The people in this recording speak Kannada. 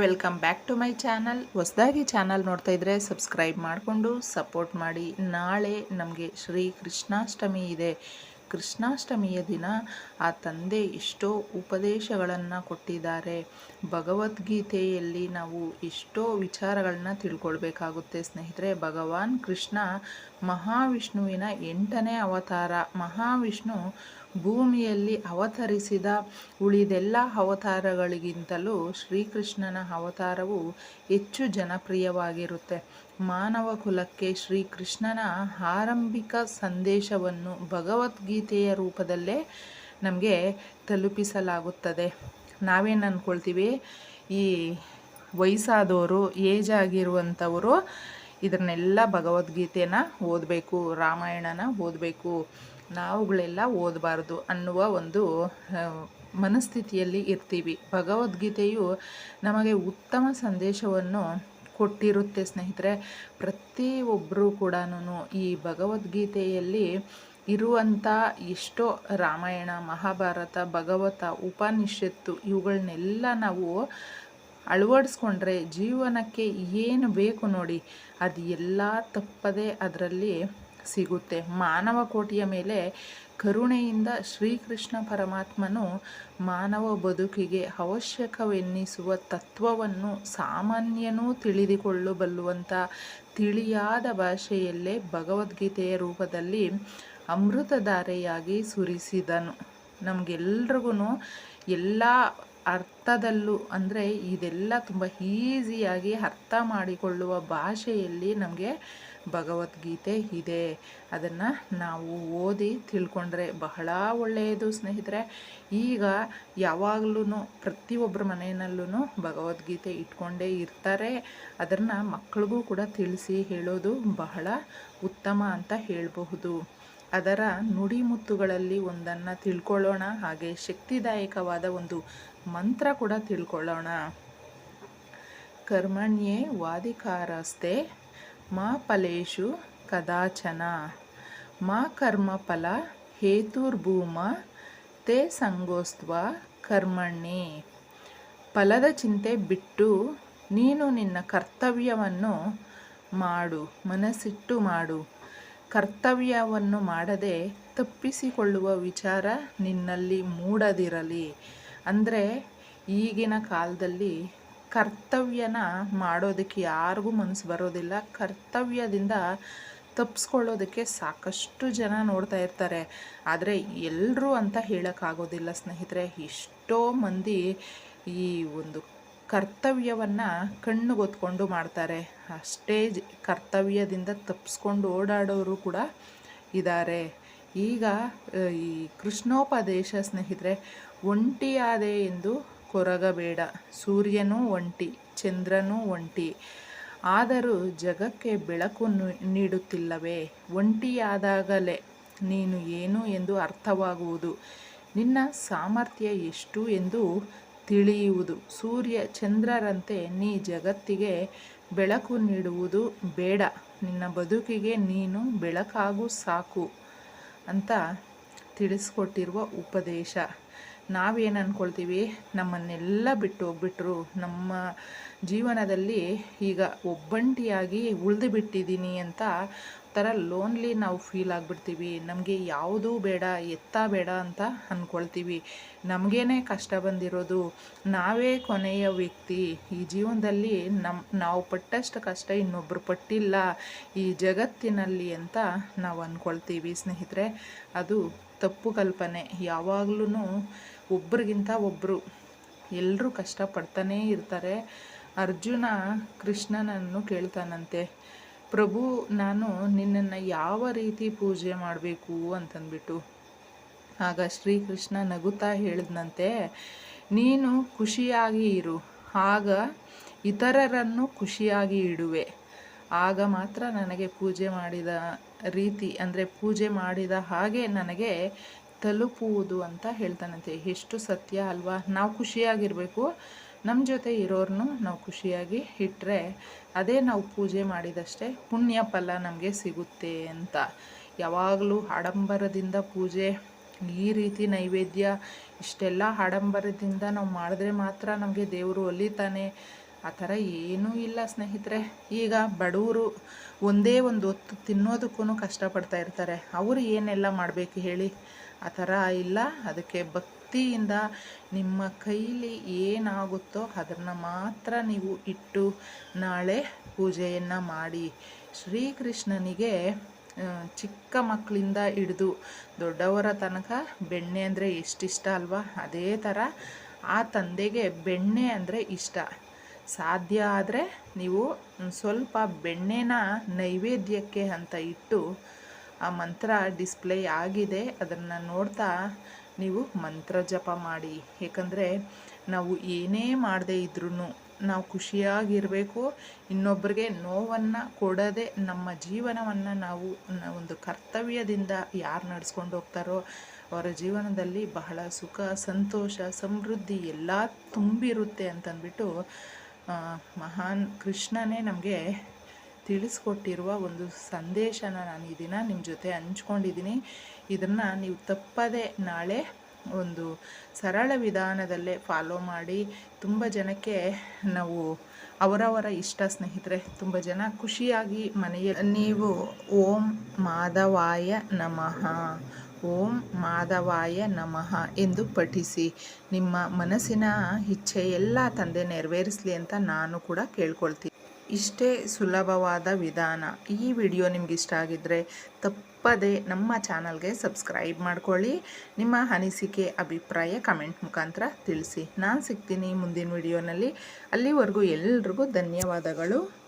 Welcome back to my channel ಹೊಸದಾಗಿ ಚಾನಲ್ ನೋಡ್ತಾ ಇದ್ರೆ ಸಬ್ಸ್ಕ್ರೈಬ್ ಮಾಡಿಕೊಂಡು ಸಪೋರ್ಟ್ ಮಾಡಿ. ನಾಳೆ ನಮಗೆ ಶ್ರೀ ಕೃಷ್ಣಾಷ್ಟಮಿ ಇದೆ. ಕೃಷ್ಣಾಷ್ಟಮಿಯ ದಿನ ಆ ತಂದೆ ಎಷ್ಟೋ ಉಪದೇಶಗಳನ್ನು ಕೊಟ್ಟಿದ್ದಾರೆ. ಭಗವದ್ಗೀತೆಯಲ್ಲಿ ನಾವು ಎಷ್ಟೋ ವಿಚಾರಗಳನ್ನ ತಿಳ್ಕೊಳ್ಬೇಕಾಗುತ್ತೆ ಸ್ನೇಹಿತರೆ. ಭಗವಾನ್ ಕೃಷ್ಣ ಮಹಾವಿಷ್ಣುವಿನ ಎಂಟನೇ ಅವತಾರ. ಮಹಾವಿಷ್ಣು ಭೂಮಿಯಲ್ಲಿ ಅವತರಿಸಿದ ಉಳಿದೆಲ್ಲ ಅವತಾರಗಳಿಗಿಂತಲೂ ಶ್ರೀಕೃಷ್ಣನ ಅವತಾರವು ಹೆಚ್ಚು ಜನಪ್ರಿಯವಾಗಿರುತ್ತೆ. ಮಾನವ ಕುಲಕ್ಕೆ ಶ್ರೀಕೃಷ್ಣನ ಆರಂಭಿಕ ಸಂದೇಶವನ್ನು ಭಗವದ್ಗೀತೆಯ ರೂಪದಲ್ಲೇ ನಮಗೆ ತಲುಪಿಸಲಾಗುತ್ತದೆ. ನಾವೇನು ಅಂದ್ಕೊಳ್ತೀವಿ ಈ ವಯಸ್ಸಾದವರು ಏಜ್ ಆಗಿರುವಂಥವರು ಇದನ್ನೆಲ್ಲ ಭಗವದ್ಗೀತೆನ ಓದಬೇಕು, ರಾಮಾಯಣನ ಓದಬೇಕು. ನಾವುಗಳೆಲ್ಲ ಓದಬಾರ್ದು ಅನ್ನುವ ಒಂದು ಮನಸ್ಥಿತಿಯಲ್ಲಿ ಇರ್ತೀವಿ. ಭಗವದ್ಗೀತೆಯು ನಮಗೆ ಉತ್ತಮ ಸಂದೇಶವನ್ನು ಕೊಟ್ಟಿರುತ್ತೆ ಸ್ನೇಹಿತರೆ. ಪ್ರತಿಯೊಬ್ಬರೂ ಕೂಡ ಈ ಭಗವದ್ಗೀತೆಯಲ್ಲಿ ಇರುವಂಥ ಎಷ್ಟೋ ರಾಮಾಯಣ, ಮಹಾಭಾರತ, ಭಗವತ, ಉಪನಿಷತ್ತು ಇವುಗಳನ್ನೆಲ್ಲ ನಾವು ಅಳವಡಿಸ್ಕೊಂಡ್ರೆ ಜೀವನಕ್ಕೆ ಏನು ಬೇಕು ನೋಡಿ, ಅದು ಎಲ್ಲ ತಪ್ಪದೆ ಅದರಲ್ಲಿ ಸಿಗುತ್ತೆ. ಮಾನವ ಕೋಟಿಯ ಮೇಲೆ ಕರುಣೆಯಿಂದ ಶ್ರೀಕೃಷ್ಣ ಪರಮಾತ್ಮನು ಮಾನವ ಬದುಕಿಗೆ ಅವಶ್ಯಕವೆನ್ನಿಸುವ ತತ್ವವನ್ನು ಸಾಮಾನ್ಯನೂ ತಿಳಿದುಕೊಳ್ಳಬಲ್ಲುವಂಥ ತಿಳಿಯಾದ ಭಾಷೆಯಲ್ಲೇ ಭಗವದ್ಗೀತೆಯ ರೂಪದಲ್ಲಿ ಅಮೃತಧಾರೆಯಾಗಿ ಸುರಿಸಿದನು. ನಮಗೆಲ್ರಿಗೂ ಎಲ್ಲ ಅರ್ಥದಲ್ಲೂ ಅಂದರೆ ಇದೆಲ್ಲ ತುಂಬ ಈಸಿಯಾಗಿ ಅರ್ಥ ಮಾಡಿಕೊಳ್ಳುವ ಭಾಷೆಯಲ್ಲಿ ನಮಗೆ ಭಗವದ್ಗೀತೆ ಇದೆ. ಅದನ್ನು ನಾವು ಓದಿ ತಿಳ್ಕೊಂಡ್ರೆ ಬಹಳ ಒಳ್ಳೆಯದು ಸ್ನೇಹಿತರೆ. ಈಗ ಯಾವಾಗಲೂ ಪ್ರತಿಯೊಬ್ಬರ ಮನೆಯಲ್ಲೂ ಭಗವದ್ಗೀತೆ ಇಟ್ಕೊಂಡೇ ಇರ್ತಾರೆ. ಅದನ್ನು ಮಕ್ಕಳಿಗೂ ಕೂಡ ತಿಳಿಸಿ ಹೇಳೋದು ಬಹಳ ಉತ್ತಮ ಅಂತ ಹೇಳಬಹುದು. ಅದರ ನುಡಿಮುತ್ತುಗಳಲ್ಲಿ ಒಂದನ್ನು ತಿಳ್ಕೊಳ್ಳೋಣ, ಹಾಗೆ ಶಕ್ತಿದಾಯಕವಾದ ಒಂದು ಮಂತ್ರ ಕೂಡ ತಿಳ್ಕೊಳ್ಳೋಣ. ಕರ್ಮಣ್ಯೇ ವಾದಿಕಾರಸ್ತೆ ಮಾ ಫಲೇಶು ಕದಾಚನ. ಮಾ ಕರ್ಮಫಲ ಹೇತುರ್ಭೂಮ ತೇ ಸಂಗೋಸ್ತ್ವ ಕರ್ಮಣ್ಣಿ. ಫಲದ ಚಿಂತೆ ಬಿಟ್ಟು ನೀನು ನಿನ್ನ ಕರ್ತವ್ಯವನ್ನು ಮಾಡು, ಮನಸ್ಸಿಟ್ಟು ಮಾಡು. ಕರ್ತವ್ಯವನ್ನು ಮಾಡದೆ ತಪ್ಪಿಸಿಕೊಳ್ಳುವ ವಿಚಾರ ನಿನ್ನಲ್ಲಿ ಮೂಡದಿರಲಿ. ಅಂದರೆ ಈಗಿನ ಕಾಲದಲ್ಲಿ ಕರ್ತವ್ಯನ ಮಾಡೋದಕ್ಕೆ ಯಾರಿಗೂ ಮನಸ್ಸು ಬರೋದಿಲ್ಲ. ಕರ್ತವ್ಯದಿಂದ ತಪ್ಪಿಸ್ಕೊಳ್ಳೋದಕ್ಕೆ ಸಾಕಷ್ಟು ಜನ ನೋಡ್ತಾ ಇರ್ತಾರೆ. ಆದರೆ ಎಲ್ಲರೂ ಅಂತ ಹೇಳೋಕ್ಕಾಗೋದಿಲ್ಲ ಸ್ನೇಹಿತರೆ. ಎಷ್ಟೋ ಮಂದಿ ಈ ಒಂದು ಕರ್ತವ್ಯವನ್ನು ಕಣ್ಣುಗೊತ್ಕೊಂಡು ಮಾಡ್ತಾರೆ. ಅಷ್ಟೇ ಕರ್ತವ್ಯದಿಂದ ತಪ್ಪಿಸ್ಕೊಂಡು ಓಡಾಡೋರು ಕೂಡ ಇದ್ದಾರೆ ಈಗ ಈ ಕೃಷ್ಣೋಪದೇಶ ಸ್ನೇಹಿತರೆ, ಒಂಟಿಯಾದೆ ಎಂದು ಕೊರಗಬೇಡ. ಸೂರ್ಯನೂ ಒಂಟಿ, ಚಂದ್ರನೂ ಒಂಟಿ. ಆದರೂ ಜಗಕ್ಕೆ ಬೆಳಕು ನೀಡುತ್ತಿಲ್ಲವೇ? ಒಂಟಿಯಾದಾಗಲೇ ನೀನು ಏನು ಎಂದು ಅರ್ಥವಾಗುವುದು. ನಿನ್ನ ಸಾಮರ್ಥ್ಯ ಎಷ್ಟು ಎಂದು ತಿಳಿಯುವುದು. ಸೂರ್ಯ ಚಂದ್ರರಂತೆ ನೀ ಜಗತ್ತಿಗೆ ಬೆಳಕು ನೀಡುವುದು ಬೇಡ. ನಿನ್ನ ಬದುಕಿಗೆ ನೀನು ಬೆಳಕಾಗು ಸಾಕು ಅಂತ ತಿಳಿಸ್ಕೊಟ್ಟಿರುವ ಉಪದೇಶ. ನಾವೇನು ಅಂದ್ಕೊಳ್ತೀವಿ ನಮ್ಮನ್ನೆಲ್ಲ ಬಿಟ್ಟು ಹೋಗ್ಬಿಟ್ರು ನಮ್ಮ ಜೀವನದಲ್ಲಿ ಈಗ ಒಬ್ಬಂಟಿಯಾಗಿ ಉಳಿದು ಬಿಟ್ಟಿದ್ದೀನಿ ಅಂತ ಥರ ಲೋನ್ಲಿ ನಾವು ಫೀಲ್ ಆಗಿಬಿಡ್ತೀವಿ. ನಮಗೆ ಯಾವುದೂ ಬೇಡ, ಎತ್ತ ಬೇಡ ಅಂತ ಅಂದ್ಕೊಳ್ತೀವಿ ನಮಗೇನೆ ಕಷ್ಟ ಬಂದಿರೋದು ನಾವೇ ಕೊನೆಯ ವ್ಯಕ್ತಿ. ಈ ಜೀವನದಲ್ಲಿ ನಮ್ಮ ನಾವು ಪಟ್ಟಷ್ಟು ಕಷ್ಟ ಇನ್ನೊಬ್ಬರು ಪಟ್ಟಿಲ್ಲ ಈ ಜಗತ್ತಿನಲ್ಲಿ ಅಂತ ನಾವು ಅಂದ್ಕೊಳ್ತೀವಿ ಸ್ನೇಹಿತರೆ. ಅದು ತಪ್ಪು ಕಲ್ಪನೆ. ಯಾವಾಗಲೂ ಒಬ್ರಿಗಿಂತ ಒಬ್ಬರು ಎಲ್ಲರೂ ಕಷ್ಟಪಡ್ತಾನೇ ಇರ್ತಾರೆ. ಅರ್ಜುನ ಕೃಷ್ಣನನ್ನು ಕೇಳ್ತಾನಂತೆ, ಪ್ರಭು, ನಾನು ನಿನ್ನನ್ನು ಯಾವ ರೀತಿ ಪೂಜೆ ಮಾಡಬೇಕು? ಅಂತಂದ್ಬಿಟ್ಟು. ಆಗ ಶ್ರೀಕೃಷ್ಣ ನಗುತ್ತಾ ಹೇಳಿದ್ನಂತೆ, ನೀನು ಖುಷಿಯಾಗಿ ಇರು. ಆಗ ಇತರರನ್ನು ಖುಷಿಯಾಗಿ ಇಡುವೆ. ಆಗ ಮಾತ್ರ ನನಗೆ ಪೂಜೆ ಮಾಡಿದ ರೀತಿ, ಅಂದರೆ ಪೂಜೆ ಮಾಡಿದ ಹಾಗೆ ನನಗೆ ತಲುಪುವುದು ಅಂತ ಹೇಳ್ತಾನಂತೆ. ಎಷ್ಟು ಸತ್ಯ ಅಲ್ವಾ? ನಾವು ಖುಷಿಯಾಗಿರಬೇಕು. ನಮ್ಮ ಜೊತೆ ಇರೋರನ್ನು ನಾವು ಖುಷಿಯಾಗಿ ಇಟ್ಟರೆ ಅದೇ ನಾವು ಪೂಜೆ ಮಾಡಿದಷ್ಟೇ ಪುಣ್ಯ ಫಲ ನಮಗೆ ಸಿಗುತ್ತೆ ಅಂತ. ಯಾವಾಗಲೂ ಆಡಂಬರದಿಂದ ಪೂಜೆ, ಈ ರೀತಿ ನೈವೇದ್ಯ, ಇಷ್ಟೆಲ್ಲ ಆಡಂಬರದಿಂದ ನಾವು ಮಾಡಿದ್ರೆ ಮಾತ್ರ ನಮಗೆ ದೇವರು ಒಲಿತಾನೆ. ಆ ಥರ ಏನೂ ಇಲ್ಲ ಸ್ನೇಹಿತರೆ. ಈಗ ಬಡವರು ಒಂದೇ ಒಂದು ಹೊತ್ತು ತಿನ್ನೋದಕ್ಕೂ ಕಷ್ಟಪಡ್ತಾ ಇರ್ತಾರೆ. ಅವರು ಏನೆಲ್ಲ ಮಾಡಬೇಕು ಹೇಳಿ? ಆ ಥರ ಇಲ್ಲ. ಅದಕ್ಕೆ ಭಕ್ತಿಯಿಂದ ನಿಮ್ಮ ಕೈಲಿ ಏನಾಗುತ್ತೋ ಅದನ್ನು ಮಾತ್ರ ನೀವು ಇಟ್ಟು ನಾಳೆ ಪೂಜೆಯನ್ನು ಮಾಡಿ. ಶ್ರೀಕೃಷ್ಣನಿಗೆ ಚಿಕ್ಕ ಮಕ್ಕಳಿಂದ ಹಿಡಿದು ದೊಡ್ಡವರ ತನಕ ಬೆಣ್ಣೆ ಅಂದರೆ ಎಷ್ಟಿಷ್ಟ ಅಲ್ವಾ? ಅದೇ ಥರ ಆ ತಂದೆಗೆ ಬೆಣ್ಣೆ ಅಂದರೆ ಇಷ್ಟ. ಸಾಧ್ಯ ಆದರೆ ನೀವು ಸ್ವಲ್ಪ ಬೆಣ್ಣೆನ ನೈವೇದ್ಯಕ್ಕೆ ಅಂತ ಇಟ್ಟು ಆ ಮಂತ್ರ ಡಿಸ್ಪ್ಲೇ ಆಗಿದೆ, ಅದನ್ನು ನೋಡ್ತಾ ನೀವು ಮಂತ್ರ ಜಪ ಮಾಡಿ. ಏಕೆಂದರೆ ನಾವು ಏನೇ ಮಾಡದೇ ಇದ್ರೂ ನಾವು ಖುಷಿಯಾಗಿರಬೇಕು ಇನ್ನೊಬ್ಬರಿಗೆ ನೋವನ್ನು ಕೊಡದೆ ನಮ್ಮ ಜೀವನವನ್ನು ನಾವು ಒಂದು ಕರ್ತವ್ಯದಿಂದ ಯಾರು ನಡೆಸ್ಕೊಂಡು ಹೋಗ್ತಾರೋ ಅವರ ಜೀವನದಲ್ಲಿ ಬಹಳ ಸುಖ, ಸಂತೋಷ, ಸಮೃದ್ಧಿ ಎಲ್ಲ ತುಂಬಿರುತ್ತೆ ಅಂತಂದ್ಬಿಟ್ಟು ಮಹಾನ್ ಕೃಷ್ಣನೇ ನಮಗೆ ತಿಳಿಸ್ಕೊಟ್ಟಿರುವ ಒಂದು ಸಂದೇಶನ ನಾನು ಈ ದಿನ ನಿಮ್ಮ ಜೊತೆ ಹಂಚ್ಕೊಂಡಿದ್ದೀನಿ. ಇದನ್ನು ನೀವು ತಪ್ಪದೆ ನಾಳೆ ಒಂದು ಸರಳ ವಿಧಾನದಲ್ಲೇ ಫಾಲೋ ಮಾಡಿ, ತುಂಬ ಜನಕ್ಕೆ ನಾವು ಅವರವರ ಇಷ್ಟ ಸ್ನೇಹಿತರೆ, ತುಂಬ ಜನ ಖುಷಿಯಾಗಿ ಮನೆಯಲ್ಲಿ ನೀವು ಓಂ ಮಾಧವಾಯ ನಮಃ. ಓಂ ಮಾಧವಾಯ ನಮಃ ಎಂದು ಪಠಿಸಿ. ನಿಮ್ಮ ಮನಸ್ಸಿನ ಇಚ್ಛೆ ಎಲ್ಲ ತಂದೆ ನೆರವೇರಿಸಲಿ ಅಂತ ನಾನು ಕೂಡ ಕೇಳ್ಕೊಳ್ತೀನಿ. ಇಷ್ಟೇ ಸುಲಭವಾದ ವಿಧಾನ. ಈ ವಿಡಿಯೋ ನಿಮ್ಗೆ ಇಷ್ಟ ಆಗಿದ್ದರೆ ತಪ್ಪದೆ ನಮ್ಮ ಚಾನಲ್ಗೆ ಸಬ್ಸ್ಕ್ರೈಬ್ ಮಾಡ್ಕೊಳ್ಳಿ. ನಿಮ್ಮ ಅನಿಸಿಕೆ, ಅಭಿಪ್ರಾಯ ಕಮೆಂಟ್ ಮುಖಾಂತರ ತಿಳಿಸಿ. ನಾನು ಸಿಗ್ತೀನಿ ಮುಂದಿನ ವಿಡಿಯೋನಲ್ಲಿ. ಅಲ್ಲಿವರೆಗೂ ಎಲ್ರಿಗೂ ಧನ್ಯವಾದಗಳು.